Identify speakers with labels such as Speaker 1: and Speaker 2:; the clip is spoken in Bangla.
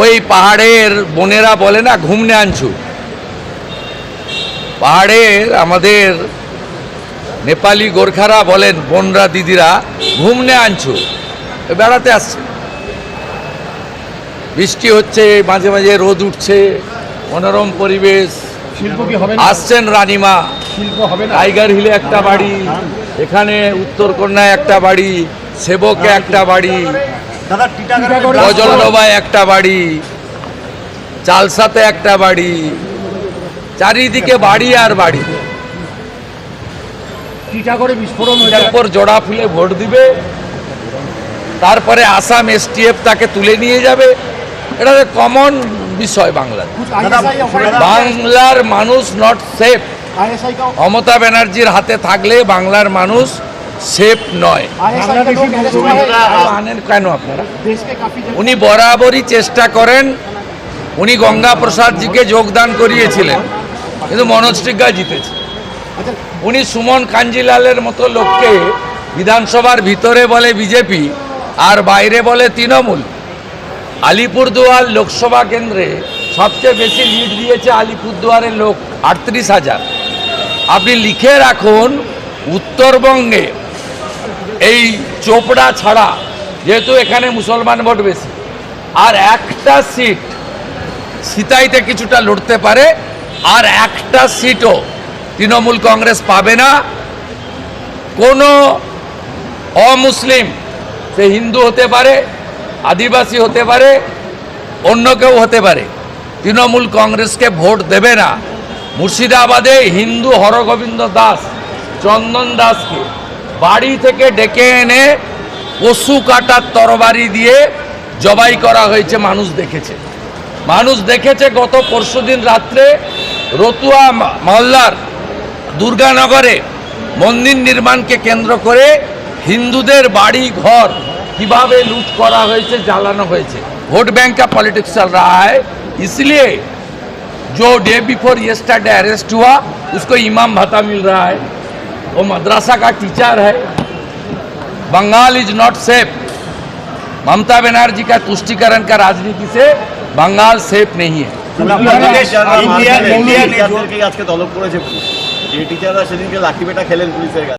Speaker 1: ওই পাহাড়ের বোনেরা বলে না ঘুমনে আনছু। পাহাড়ের আমাদের নেপালি গোর্খারা বলেন বোনরা দিদিরা ঘুমনে আনছু। বেড়াতে আসছে। বৃষ্টি হচ্ছে মাঝে মাঝে রোদ উঠছে মনোরম পরিবেশ।
Speaker 2: শিল্প কি হবে
Speaker 1: আসছেন রানিমা।
Speaker 2: শিল্প হবে
Speaker 1: টাইগার হিলে একটা বাড়ি এখানে উত্তরকন্যায় একটা বাড়ি সেবকে একটা বাড়ি। গজলডোবায় একটা বাড়ি চালসাতে একটা বাড়ি চারিদিকে বাড়ি আর বাড়ি।
Speaker 2: বিস্ফোরণ
Speaker 1: জোড়া ফুলে ভোট দিবে তারপরে আসাম এসটিএফ তাকে তুলে নিয়ে যাবে। এটা কমন বিষয় বাংলা বাংলার মানুষ নট সেফ মমতা ব্যানার্জির হাতে থাকলে বাংলার মানুষ সেফ নয়। আনেন কেন আপনারা? উনি বরাবরই চেষ্টা করেন, উনি গঙ্গা প্রসাদজিকে যোগদান করিয়েছিলেন, কিন্তু মনোজ জিতেছে। উনি সুমন কাঞ্জিলালের মতো লোককে বিধানসভার ভিতরে বলে বিজেপি, আর বাইরে বলে তৃণমূল। আলিপুরদুয়ার লোকসভা কেন্দ্রে সবচেয়ে বেশি লিড দিয়েছে আলিপুরদুয়ারের লোক আটত্রিশ হাজার। আপনি লিখে রাখুন, উত্তরবঙ্গে এই চোপড়া ছাড়া যেহেতু এখানে মুসলমান ভোট বেশি, আর একটা সিট সিতাইতে কিছুটা লড়তে পারে, আর একটা সিটও তৃণমূল কংগ্রেস পাবে না। কোনো অমুসলিম, সে হিন্দু হতে পারে, আদিবাসী হতে পারে, অন্য কেউ হতে পারে, তৃণমূল কংগ্রেসকে ভোট দেবে না। মুর্শিদাবাদে হিন্দু হরগোবিন্দ দাস, চন্দন দাসকে বাড়ি থেকে ডেকে এনে পশু কাটার তরবারি দিয়ে জবাই করা হয়েছে মানুষ দেখেছে মানুষ দেখেছে গত পরশুদিন রাত্রে রতুয়া মা- মহল্লার দুর্গানগরে মন্দির নির্মাণকে কেন্দ্র করে হিন্দুদের বাড়ি ঘর কিভাবে লুট করা হয়েছে জ্বালানো হয়েছে वोट बैंक का पॉलिटिक्स चल रहा है इसलिए जो डे बिफोर यस्टरडे अरेस्ट हुआ उसको इमाम भत्ता मिल रहा है वो मद्रासा का टीचर है Bengal is not safe Mamata Banerjee का तुष्टिकरण का राजनीति से बंगाल सेफ नहीं है
Speaker 3: ইন্ডিয়ান ইন্ডিয়ান আজকে তলব করেছে পুলিশ যে টিচাররা সেদিনকে লাঠি পেটা খেলেন পুলিশের কাছে